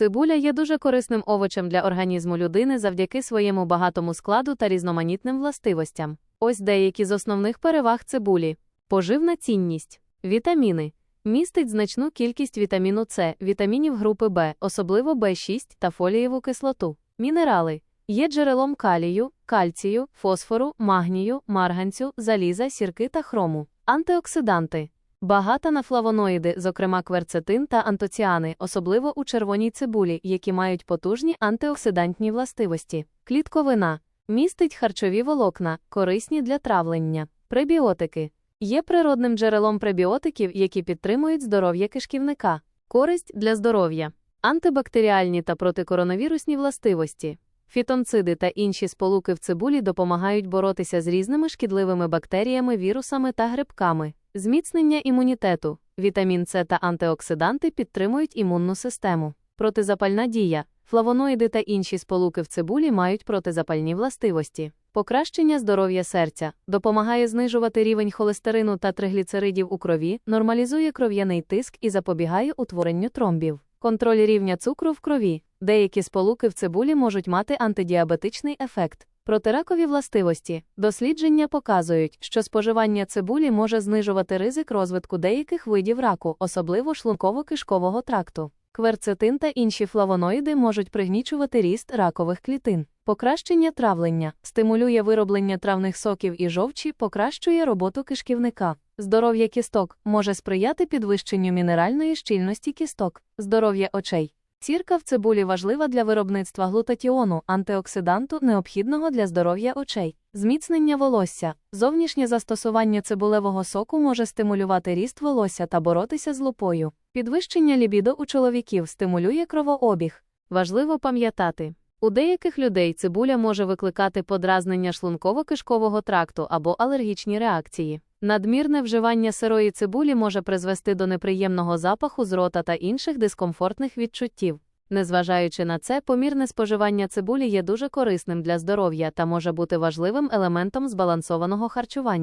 Цибуля є дуже корисним овочем для організму людини завдяки своєму багатому складу та різноманітним властивостям. Ось деякі з основних переваг цибулі. Поживна цінність. Вітаміни. Містить значну кількість вітаміну С, вітамінів групи В, особливо В6 та фолієву кислоту. Мінерали. Є джерелом калію, кальцію, фосфору, магнію, марганцю, заліза, сірки та хрому. Антиоксиданти. Багата на флавоноїди, зокрема кверцетин та антоціани, особливо у червоній цибулі, які мають потужні антиоксидантні властивості. Клітковина. Містить харчові волокна, корисні для травлення. Пребіотики. Є природним джерелом пребіотиків, які підтримують здоров'я кишківника. Користь для здоров'я. Антибактеріальні та протикоронавірусні властивості. Фітонциди та інші сполуки в цибулі допомагають боротися з різними шкідливими бактеріями, вірусами та грибками. Зміцнення імунітету. Вітамін С та антиоксиданти підтримують імунну систему. Протизапальна дія. Флавоноїди та інші сполуки в цибулі мають протизапальні властивості. Покращення здоров'я серця допомагає знижувати рівень холестерину та тригліцеридів у крові, нормалізує кров'яний тиск і запобігає утворенню тромбів. Контроль рівня цукру в крові. Деякі сполуки в цибулі можуть мати антидіабетичний ефект. Протиракові властивості. Дослідження показують, що споживання цибулі може знижувати ризик розвитку деяких видів раку, особливо шлунково-кишкового тракту. Кверцетин та інші флавоноїди можуть пригнічувати ріст ракових клітин. Покращення травлення стимулює вироблення травних соків і жовчі, покращує роботу кишківника. Здоров'я кісток може сприяти підвищенню мінеральної щільності кісток, здоров'я очей. Сірка в цибулі важлива для виробництва глутатіону, антиоксиданту, необхідного для здоров'я очей. Зміцнення волосся. Зовнішнє застосування цибулевого соку може стимулювати ріст волосся та боротися з лупою. Підвищення лібідо у чоловіків стимулює кровообіг. Важливо пам'ятати. У деяких людей цибуля може викликати подразнення шлунково-кишкового тракту або алергічні реакції. Надмірне вживання сирої цибулі може призвести до неприємного запаху з рота та інших дискомфортних відчуттів. Незважаючи на це, помірне споживання цибулі є дуже корисним для здоров'я та може бути важливим елементом збалансованого харчування.